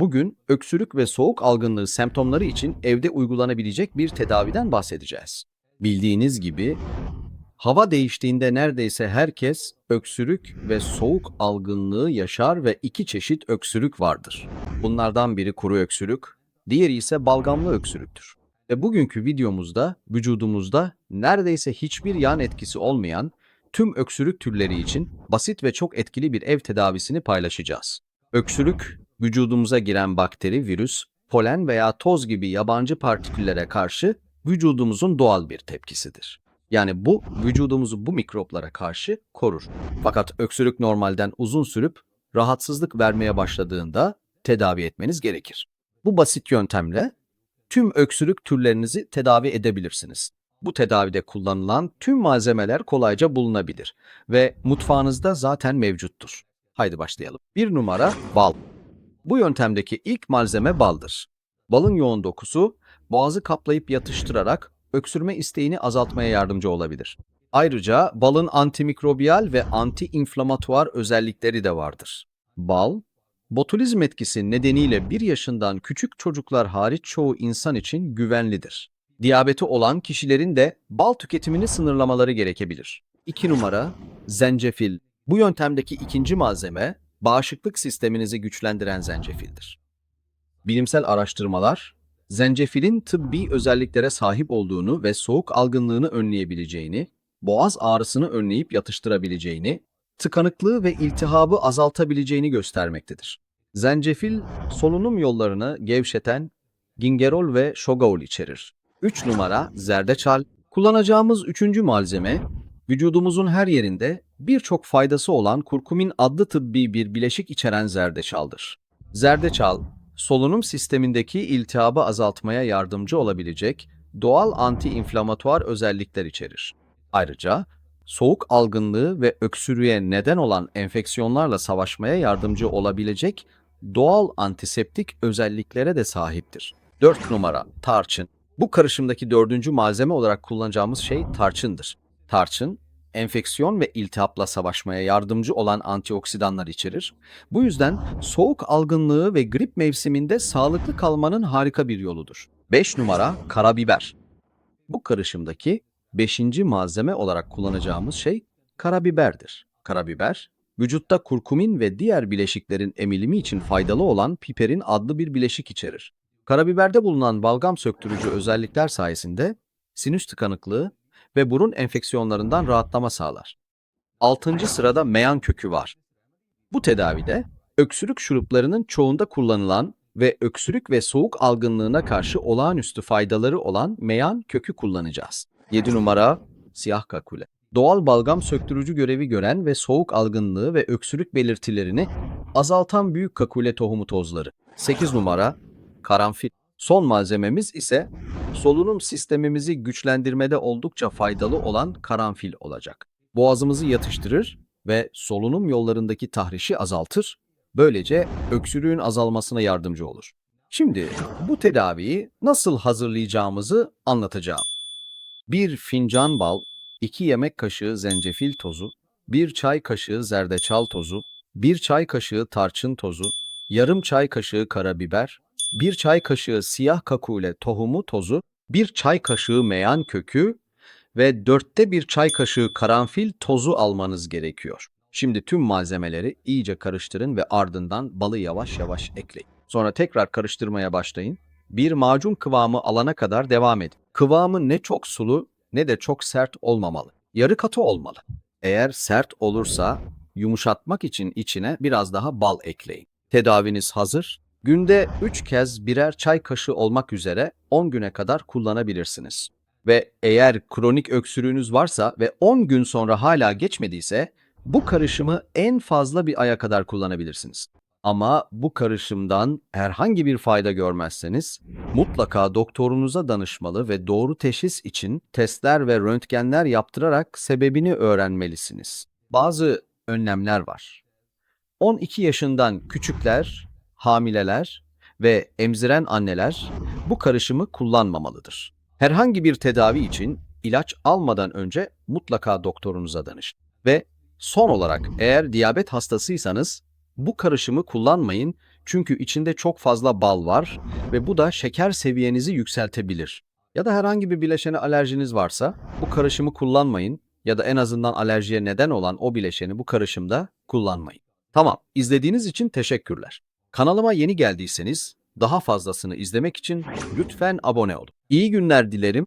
Bugün öksürük ve soğuk algınlığı semptomları için evde uygulanabilecek bir tedaviden bahsedeceğiz. Bildiğiniz gibi hava değiştiğinde neredeyse herkes öksürük ve soğuk algınlığı yaşar ve iki çeşit öksürük vardır. Bunlardan biri kuru öksürük, diğeri ise balgamlı öksürüktür. Ve bugünkü videomuzda vücudumuzda neredeyse hiçbir yan etkisi olmayan tüm öksürük türleri için basit ve çok etkili bir ev tedavisini paylaşacağız. Öksürük, vücudumuza giren bakteri, virüs, polen veya toz gibi yabancı partiküllere karşı vücudumuzun doğal bir tepkisidir. Yani bu vücudumuzu bu mikroplara karşı korur. Fakat öksürük normalden uzun sürüp rahatsızlık vermeye başladığında tedavi etmeniz gerekir. Bu basit yöntemle tüm öksürük türlerinizi tedavi edebilirsiniz. Bu tedavide kullanılan tüm malzemeler kolayca bulunabilir ve mutfağınızda zaten mevcuttur. Haydi başlayalım. Bir numara bal. Bu yöntemdeki ilk malzeme baldır. Balın yoğun dokusu boğazı kaplayıp yatıştırarak öksürme isteğini azaltmaya yardımcı olabilir. Ayrıca balın antimikrobiyal ve antiinflamatuar özellikleri de vardır. Bal, botulizm etkisi nedeniyle 1 yaşından küçük çocuklar hariç çoğu insan için güvenlidir. Diyabeti olan kişilerin de bal tüketimini sınırlamaları gerekebilir. 2 numara zencefil. Bu yöntemdeki ikinci malzeme bağışıklık sisteminizi güçlendiren zencefildir. Bilimsel araştırmalar zencefilin tıbbi özelliklere sahip olduğunu ve soğuk algınlığını önleyebileceğini, boğaz ağrısını önleyip yatıştırabileceğini, tıkanıklığı ve iltihabı azaltabileceğini göstermektedir. Zencefil solunum yollarını gevşeten gingerol ve şogaol içerir. 3 numara zerdeçal. Kullanacağımız üçüncü malzeme vücudumuzun her yerinde birçok faydası olan kurkumin adlı tıbbi bir bileşik içeren zerdeçaldır. Zerdeçal, solunum sistemindeki iltihabı azaltmaya yardımcı olabilecek doğal antiinflamatuar özellikler içerir. Ayrıca soğuk algınlığı ve öksürüğe neden olan enfeksiyonlarla savaşmaya yardımcı olabilecek doğal antiseptik özelliklere de sahiptir. 4 numara tarçın. Bu karışımdaki dördüncü malzeme olarak kullanacağımız şey tarçındır. Tarçın, enfeksiyon ve iltihapla savaşmaya yardımcı olan antioksidanlar içerir. Bu yüzden soğuk algınlığı ve grip mevsiminde sağlıklı kalmanın harika bir yoludur. 5 numara karabiber. Bu karışımdaki beşinci malzeme olarak kullanacağımız şey karabiberdir. Karabiber, vücutta kurkumin ve diğer bileşiklerin emilimi için faydalı olan piperin adlı bir bileşik içerir. Karabiberde bulunan balgam söktürücü özellikler sayesinde sinüs tıkanıklığı ve burun enfeksiyonlarından rahatlama sağlar. Altıncı sırada meyan kökü var. Bu tedavide öksürük şuruplarının çoğunda kullanılan ve öksürük ve soğuk algınlığına karşı olağanüstü faydaları olan meyan kökü kullanacağız. 7 numara siyah kakule. Doğal balgam söktürücü görevi gören ve soğuk algınlığı ve öksürük belirtilerini azaltan büyük kakule tohumu tozları. 8 numara karanfil. Son malzememiz ise solunum sistemimizi güçlendirmede oldukça faydalı olan karanfil olacak. Boğazımızı yatıştırır ve solunum yollarındaki tahrişi azaltır. Böylece öksürüğün azalmasına yardımcı olur. Şimdi bu tedaviyi nasıl hazırlayacağımızı anlatacağım. 1 fincan bal, 2 yemek kaşığı zencefil tozu, 1 çay kaşığı zerdeçal tozu, 1 çay kaşığı tarçın tozu, yarım çay kaşığı karabiber, 1 çay kaşığı siyah kakule tohumu tozu, 1 çay kaşığı meyan kökü ve dörtte bir çay kaşığı karanfil tozu almanız gerekiyor. Şimdi tüm malzemeleri iyice karıştırın ve ardından balı yavaş yavaş ekleyin. Sonra tekrar karıştırmaya başlayın. Bir macun kıvamı alana kadar devam edin. Kıvamı ne çok sulu ne de çok sert olmamalı. Yarı katı olmalı. Eğer sert olursa yumuşatmak için içine biraz daha bal ekleyin. Tedaviniz hazır. Günde 3 kez birer çay kaşığı olmak üzere 10 güne kadar kullanabilirsiniz. Ve eğer kronik öksürüğünüz varsa ve 10 gün sonra hala geçmediyse bu karışımı en fazla bir aya kadar kullanabilirsiniz. Ama bu karışımdan herhangi bir fayda görmezseniz mutlaka doktorunuza danışmalı ve doğru teşhis için testler ve röntgenler yaptırarak sebebini öğrenmelisiniz. Bazı önlemler var. 12 yaşından küçükler, hamileler ve emziren anneler bu karışımı kullanmamalıdır. Herhangi bir tedavi için ilaç almadan önce mutlaka doktorunuza danışın. Ve son olarak eğer diyabet hastasıysanız bu karışımı kullanmayın çünkü içinde çok fazla bal var ve bu da şeker seviyenizi yükseltebilir. Ya da herhangi bir bileşene alerjiniz varsa bu karışımı kullanmayın ya da en azından alerjiye neden olan o bileşeni bu karışımda kullanmayın. Tamam, izlediğiniz için teşekkürler. Kanalıma yeni geldiyseniz daha fazlasını izlemek için lütfen abone olun. İyi günler dilerim.